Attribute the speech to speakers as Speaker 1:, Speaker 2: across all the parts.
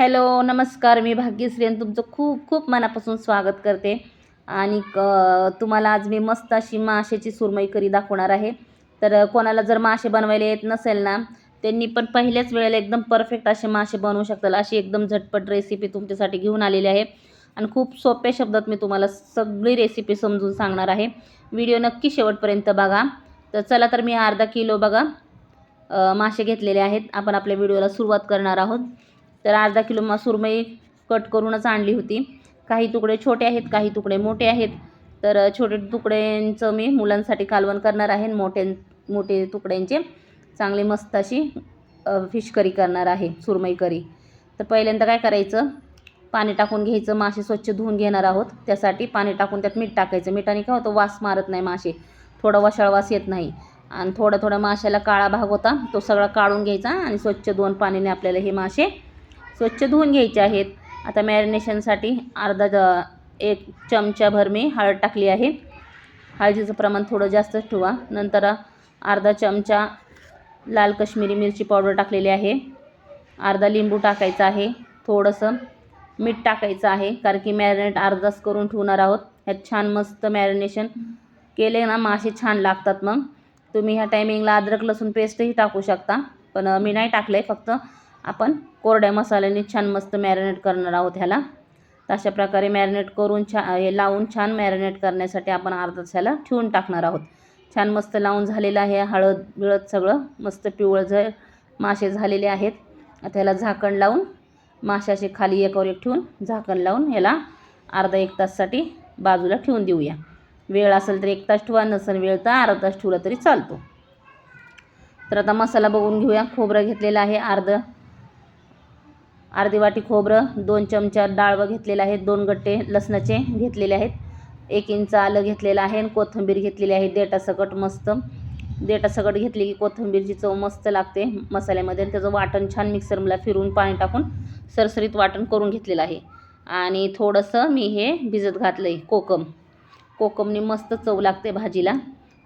Speaker 1: Hello नमस्कार मी भाग्यश्री आणि तुमचं खूप खूप मनापासून स्वागत करते. आणि क तुम्हाला आज मी मस्त अशी माशाची सुरमई करी दाखवणार आहे. तर कोणाला जर मासे बनवायला येत नसेल ना त्यांनी पण पहिल्याच वेळेला एकदम परफेक्ट असे मासे बनवू शकतात अशी एकदम झटपट रेसिपी तुमच्यासाठी घेऊन आलेली आहे. आणि खूप सोप्या शब्दात मी तुम्हाला सगळी रेसिपी समजून सांगणार आहे. व्हिडिओ नक्की शेवटपर्यंत बघा. तर चला तर मी अर्धा किलो बघा मासे घेतलेले आहेत. आपण आपल्या व्हिडिओला सुरुवात करणार आहोत. तर अर्धा किलो मा सुरमई कट करूनच आणली होती. काही तुकडे छोटे आहेत काही तुकडे मोठे आहेत. तर छोटे तुकड्यांचं मी मुलांसाठी कालवण करणार आहे मोठे मोठे तुकड्यांचे चांगले मस्त अशी फिश करी करणार आहे सुरमई करी. तर पहिल्यांदा काय करायचं पाणी टाकून घ्यायचं मासे स्वच्छ धुवून घेणार आहोत. त्यासाठी पाणी टाकून त्यात मीठ टाकायचं. मिठाने काय होतं वास मारत नाही मासे. थोडा वशाळ वास येत नाही. आणि थोडा थोडा माशाला काळा भाग होता तो सगळा काढून घ्यायचा आणि स्वच्छ दोन पाण्याने आपल्याला हे मासे स्वच्छ धुवून घ्यायचे आहेत. आता मॅरिनेशनसाठी अर्धा ज एक चमचाभर मी हळद टाकली आहे. हळदीचं प्रमाण थोडं जास्तच ठेवा. नंतर अर्धा चमचा लाल कश्मीरी मिरची पावडर टाकलेली आहे. अर्धा लिंबू टाकायचा आहे. थोडंसं मीठ टाकायचं आहे कारण की मॅरिनेट अर्धाच करून ठेवणार आहोत. ह्यात छान मस्त मॅरिनेशन केले ना मासे छान लागतात मग. तुम्ही ह्या टायमिंगला अद्रक लसूण पेस्टही टाकू शकता. पण मी नाही टाकलं आहे फक्त आपण कोरड्या मसाल्याने छान मस्त मॅरिनेट करणार आहोत ह्याला. तर अशा प्रकारे मॅरिनेट करून छा हे लावून छान मॅरिनेट करण्यासाठी आपण अर्धा ह्याला ठेवून टाकणार आहोत. छान मस्त लावून झालेलं आहे हळद बिळद सगळं मस्त पिवळं झ मासे झालेले आहेत. आता ह्याला झाकण लावून माशाचे खाली एकावर एक ठेवून झाकण लावून ह्याला अर्धा एक ताससाठी बाजूला ठेवून देऊया. वेळ असेल तर एक तास ठेवा नसेल वेळ तर अर्धा तास ठेवला तरी चालतो. तर आता मसाला बघून घेऊया. खोबरं घेतलेलं आहे अर्धं अर्धी वाटी खोबरं दोन चमचा डाळवं घेतलेलं आहे दोन गट्टे लसणाचे घेतलेले आहेत. एक इंच आलं घेतलेलं आहे आणि कोथिंबीर घेतलेली आहे. देटासकट मस्त. देटासकट घेतली की कोथिंबीरची चव मस्त लागते मसाल्यामध्ये. आणि त्याचं वाटण छान मिक्सरला फिरून पाणी टाकून सरसरीत वाटण करून घेतलेलं आहे. आणि थोडंसं मी हे भिजत घातलं आहे कोकम. कोकमने मस्त चव लागते भाजीला.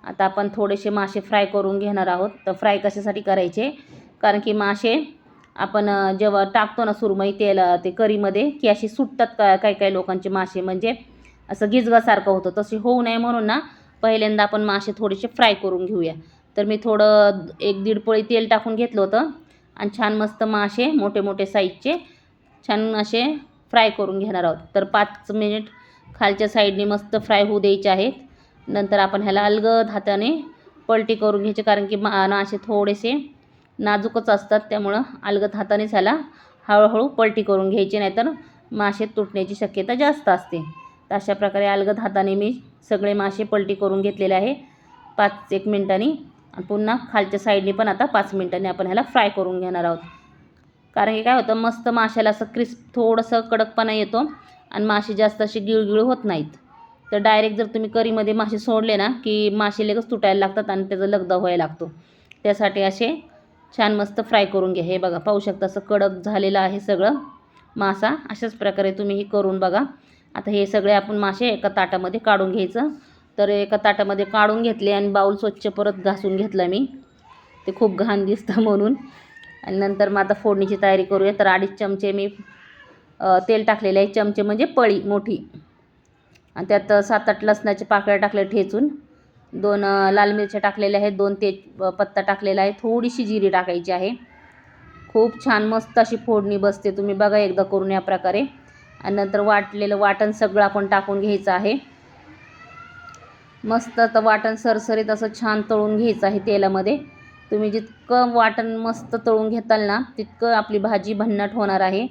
Speaker 1: आता आपण थोडेसे मासे फ्राय करून घेणार आहोत. तर फ्राय कशासाठी करायचे? कारण की मासे आपण जेव्हा टाकतो ना सुरमई तेल ते करीमध्ये की अशी सुटतात का काही काही लोकांचे मासे. म्हणजे असं गिजगासारखं होतं. तसे होऊ नये म्हणून ना पहिल्यांदा आपण मासे थोडेसे फ्राय करून घेऊया. तर मी थोडं एक दीड पळी तेल टाकून घेतलं होतं. आणि छान मस्त मासे मोठे मोठे साईजचे छान असे फ्राय करून घेणार आहोत. तर पाच मिनिट खालच्या साईडने मस्त फ्राय होऊ द्यायचे आहेत. नंतर आपण ह्याला अलगद हाताने पलटी करून घ्यायचे. कारण की मा मासे थोडेसे नाजूकच असतात त्यामुळं अलगद हातानेच ह्याला हळूहळू पलटी करून घ्यायची नाहीतर मासे तुटण्याची शक्यता जास्त असते. तर अशा प्रकारे अलगद हाताने मी सगळे मासे पलटी करून घेतलेले आहे. पाच एक मिनटांनी आणि पुन्हा खालच्या साईडने पण आता पाच मिनटांनी आपण ह्याला फ्राय करून घेणार आहोत. कारण की काय होतं मस्त माशाला असं क्रिस्प थोडंसं कडकपणा येतो आणि मासे जास्त असे गिळगिळ होत नाहीत. तर डायरेक्ट जर तुम्ही करीमध्ये मासे सोडले ना की मासे लगेच तुटायला लागतात आणि त्याचा लगदा व्हायला लागतो. त्यासाठी असे छान मस्त फ्राय करून घ्या हे बघा पाहू शकता असं कडक झालेलं आहे सगळं मासा. अशाच प्रकारे तुम्ही हे करून बघा. आता हे सगळे आपण मासे एका ताटामध्ये काढून घ्यायचं. तर एका ताटामध्ये काढून घेतले आणि बाऊल स्वच्छ परत घासून घेतला मी. ते खूप घाण दिसतं म्हणून. आणि नंतर मग आता फोडणीची तयारी करूया. तर अडीच चमचे मी तेल टाकलेले आहे. चमचे म्हणजे पळी मोठी. आणि त्यात सात आठ लसणाचे पाकळ्या टाकले ठेचून. दोन लाल मिरच्या टाकलेल्या आहेत दोन तेज पत्ता टाकलेला आहे. थोडीशी जिरी टाकायची आहे. खूप छान मस्त अशी फोडणी बसते. तुम्ही बघा एकदा करून या प्रकारे. आणि नंतर वाटलेलं वाटण सगळं आपण टाकून घ्यायचं आहे. मस्त आता वाटण सरसरीत असं छान तळून घ्यायचं आहे तेलामध्ये. तुम्ही जितकं वाटण मस्त तळून घेताल ना तितकं आपली भाजी भन्नाट होणार आहे.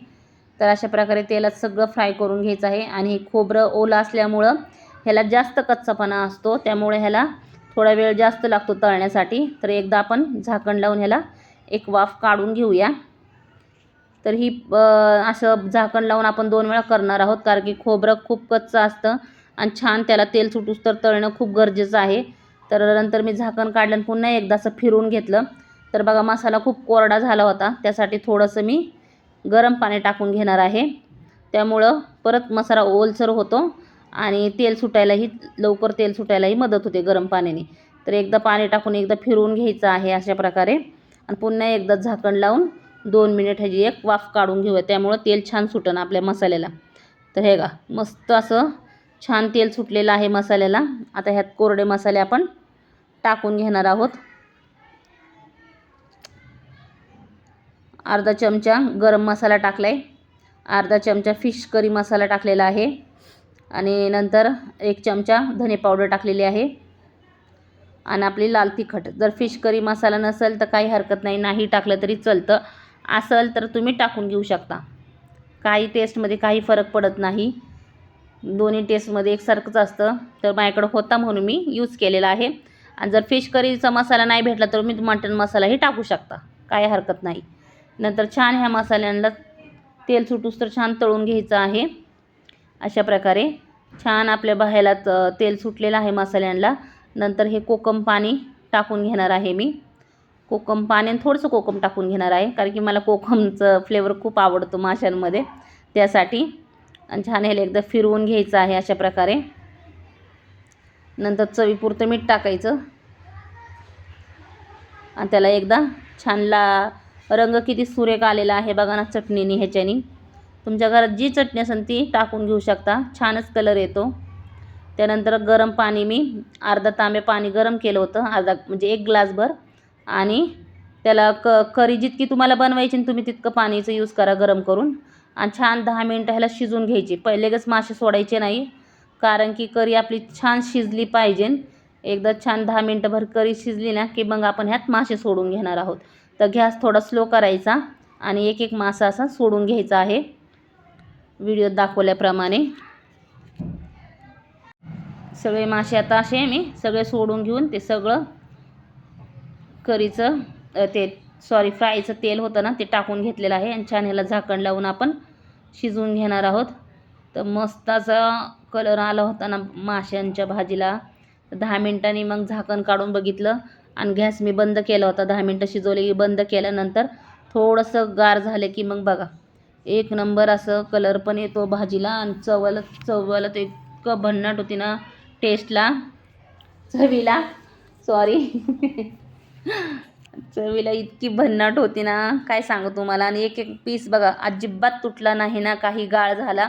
Speaker 1: तर अशा प्रकारे तेलात सगळं फ्राय करून घ्यायचं आहे. आणि हे खोबरं ओलं असल्यामुळं ह्याला जास्त कच्चापणा असतो. त्यामुळे ह्याला थोडा वेळ जास्त लागतो तळण्यासाठी तर एकदा आपण झाकण लावून ह्याला एक वाफ काढून घेऊया. तर ही असं झाकण लावून आपण दोन वेळा करणार आहोत कारण की खोबरं खूप कच्चं असतं आणि छान त्याला तेल सुटूस तर तळणं खूप गरजेचं आहे. तर नंतर मी झाकण काढलं आणि पुन्हा एकदा असं फिरून घेतलं. तर बघा मसाला खूप कोरडा झाला होता त्यासाठी थोडंसं मी गरम पाणी टाकून घेणार आहे. त्यामुळं परत मसाला ओलसर होतो. आणि तेल सुटायलाही लवकर तेल सुटायलाही मदत होते गरम पाण्याने. तर एकदा पाणी टाकून एकदा फिरवून घ्यायचं आहे अशा प्रकारे. आणि पुन्हा एकदा झाकण लावून दोन मिनिट ह्याची एक वाफ काढून घेऊया. त्यामुळं तेल छान सुटणं आपल्या मसाल्याला. तर हे का मस्त असं छान तेल सुटलेलं आहे मसाल्याला. आता ह्यात कोरडे मसाले आपण टाकून घेणार आहोत. अर्धा चमचा गरम मसाला टाकला आहे अर्धा चमचा फिश करी मसाला टाकलेला आहे. आणि नंतर एक चमचा धने पावडर टाकलेली आहे. आणि आपली लाल तिखट. जर फिश करी मसाला नसेल तर काही हरकत नाही. नाही टाकलं तरी चालतं. असेल तर तुम्ही टाकून घेऊ शकता. काही टेस्टमध्ये काही फरक पडत नाही. दोन्ही टेस्टमध्ये एकसारखंच असतं. तर माझ्याकडं होता म्हणून मी यूज केलेला आहे. आणि जर फिश करीचा मसाला नाही भेटला तर तुम्ही मटण मसालाही टाकू शकता. काही हरकत नाही. नंतर छान ह्या मसाल्यांना तेल सुटूस तर छान तळून घ्यायचं आहे. अशा प्रकारे छान आपल्या बाहेला तेल सुटलेलं आहे मसाल्यांना नंतर हे कोकम पाणी टाकून घेणार आहे मी. कोकम पाणी आणि थोडंसं कोकम टाकून घेणार आहे कारण की मला कोकमचं फ्लेवर खूप आवडतो माशांमध्ये त्यासाठी. आणि छान ह्याला एकदा फिरवून घ्यायचं आहे अशा प्रकारे. नंतर चवीपुरतं मीठ टाकायचं. आणि त्याला एकदा छान ला रंग किती सुरेख आलेला आहे बघा ना चटणीने ह्याच्यानी. तुमच्या घरात जी चटणी असेल ती टाकून घेऊ शकता. छानच कलर येतो. त्यानंतर गरम पाणी मी अर्धा तांबे पाणी गरम केलं होतं. अर्धा म्हणजे एक ग्लासभर आणि त्याला क करी जितकी तुम्हाला बनवायची आणि तुम्ही तितकं पाणीचं यूज करा गरम करून. आणि छान दहा मिनटं ह्याला शिजून घ्यायची. पहिलेच मासे सोडायचे नाही. कारण की करी आपली छान शिजली पाहिजे. एकदा छान दहा मिनटंभर करी शिजली ना की मग आपण ह्यात मासे सोडून घेणार आहोत. तर गॅस थोडा स्लो करायचा. आणि एक एक मासा असा सोडून घ्यायचा आहे. व्हिडिओत दाखवल्याप्रमाणे. सगळे मासे आता असे मी सगळे सोडून घेऊन ते सगळं करीचं ते सॉरी फ्रायचं तेल होतं ना ते टाकून घेतलेलं आहे. आणि छान ह्याला झाकण लावून आपण शिजवून घेणार आहोत. तर मस्त असा कलर आला होता ना माशांच्या भाजीला. दहा मिनटांनी मग झाकण काढून बघितलं. आणि गॅस मी बंद केला होता. दहा मिनटं शिजवले की बंद केल्यानंतर थोडंसं गार झालं की मग बघा. एक नंबर असं कलर पण येतो भाजीला आणि चवला चवला तर इतकं भन्नाट होती ना टेस्टला चवीला. सॉरी चवीला इतकी भन्नाट होती ना. काय सांगू तुम्हाला? आणि एक एक पीस बघा अजिबात तुटला नाही ना काही गाळ झाला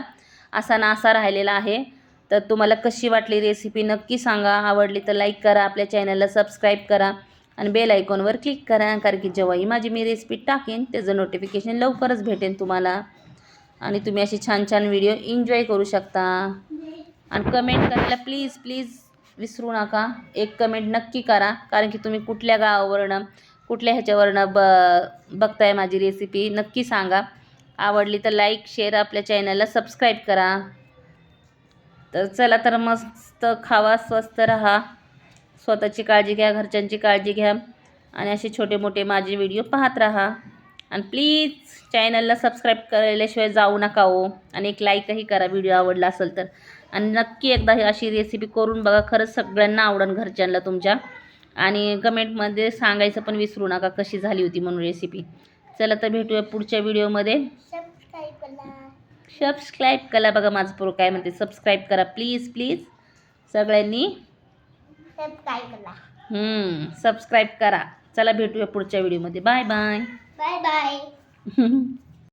Speaker 1: असा ना असा राहिलेला आहे. तर तुम्हाला कशी वाटली रेसिपी नक्की सांगा. आवडली तर लाईक करा. आपल्या चॅनलला सबस्क्राईब करा. आणि बेल आयकॉनवर क्लिक करा कारण की जेव्हाही माझी मी रेसिपी टाकेन त्याचं नोटिफिकेशन लवकरच भेटेन तुम्हाला. आणि तुम्ही अशी छान छान व्हिडिओ एन्जॉय करू शकता. आणि कमेंट करायला प्लीज प्लीज विसरू नका. एक कमेंट नक्की करा कारण की तुम्ही कुठल्या गावावरनं कुठल्या ह्याच्यावरनं ब बघताय माझी रेसिपी नक्की सांगा. आवडली तर लाईक शेअर आपल्या चॅनलला सबस्क्राईब करा. तर चला तर मस्त खावा स्वस्त राहा. स्वतःची काळजी घ्या घरच्यांची काळजी घ्या आणि असे छोटे मोठे माझे व्हिडिओ पाहत राहा. आणि प्लीज चॅनलला सबस्क्राईब केल्याशिवाय जाऊ नका हो. आणि एक लाईकही करा व्हिडिओ आवडला असेल तर. आणि नक्की एकदा ही अशी रेसिपी करून बघा खरंच सगळ्यांना आवडन घरच्यांना तुमच्या. आणि कमेंटमध्ये सांगायचं पण विसरू नका कशी झाली होती म्हणून रेसिपी चला तर भेटूया पुढच्या व्हिडिओमध्ये.
Speaker 2: सबस्क्राईब करा.
Speaker 1: सबस्क्राईब करा बघा माझं पोरं काय म्हणते. सबस्क्राईब करा. प्लीज प्लीज सगळ्यांनी
Speaker 2: सबस्क्राईब करा.
Speaker 1: सबस्क्राईब करा. चला भेटूया पुढच्या व्हिडिओमध्ये. Bye bye.
Speaker 2: Bye bye.